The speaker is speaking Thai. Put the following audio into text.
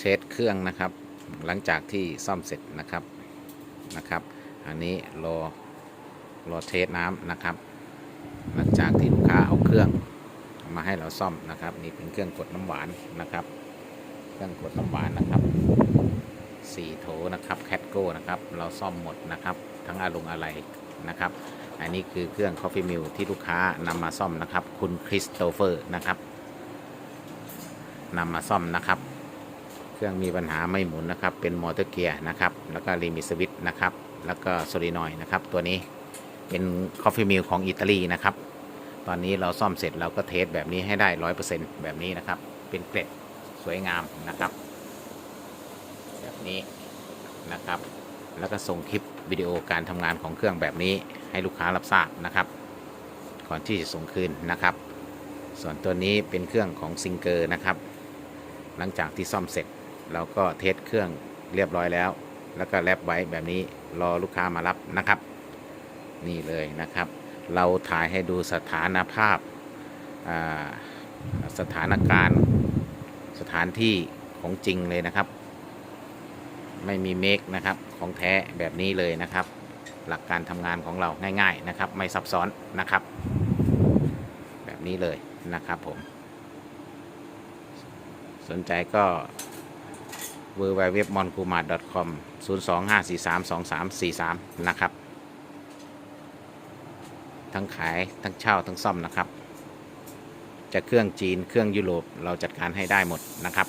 เทสเครื่องนะครับ หลังจากที่ซ่อมเสร็จนะครับนะครับ อันนี้รอรอเทสน้ำนะครับ หลังจากที่ลูกค้าเอาเครื่องมาให้เราซ่อมนะครับ นี่เป็นเครื่องกดน้ำหวานนะครับ เครื่องกดน้ำหวานนะครับสี่โถนะครับแคทโก้นะครับ เราซ่อมหมดนะครับ ทั้งอาลงอะไรนะครับ อันนี้คือเครื่อง Coffee Mill ที่ลูกค้านำมาซ่อมนะครับ คุณคริสโตเฟอร์นะครับนำมาซ่อมนะครับ เครื่องมีปัญหาไม่หมุนนะครับ เป็นมอเตอร์เกียร์นะครับ แล้วก็รีมิสวิตนะครับ แล้วก็โซลินอยนะครับ ตัวนี้เป็น Coffee Mill ของอิตาลีนะครับ ตอนนี้เราซ่อมเสร็จเราก็เทสแบบนี้ให้ได้ร้อยเปอร์เซ็นต์แบบนี้นะครับ เป็นเกล็ดสวยงามนะครับ แบบนี้นะครับ แล้วก็ส่งคลิปวิดีโอการทำงานของเครื่องแบบนี้ให้ลูกค้ารับทราบนะครับ ก่อนที่จะส่งคืนนะครับ ส่วนตัวนี้เป็นเครื่องของซิงเกอร์นะครับ หลังจากที่ซ่อมเสร็จ เราก็เทสเครื่องเรียบร้อยแล้ว แล้วก็แลบไว้แบบนี้รอลูกค้ามารับนะครับ นี่เลยนะครับ เราถ่ายให้ดูสถานภาพอ่าสถานการณ์สถานที่ของจริงเลยนะครับ ไม่มีเมคนะครับของแท้แบบนี้เลยนะครับ หลักการทำงานของเราง่าย ๆนะครับ ไม่ซับซ้อนนะครับ แบบนี้เลยนะครับผม สนใจก็ w w w m o n k u m a c o m 025432343 นะครับ ทั้งขายทั้งเช่าทั้งซ่อมนะครับ จะเครื่องจีนเครื่องยุโรปเราจัดการให้ได้หมดนะครับ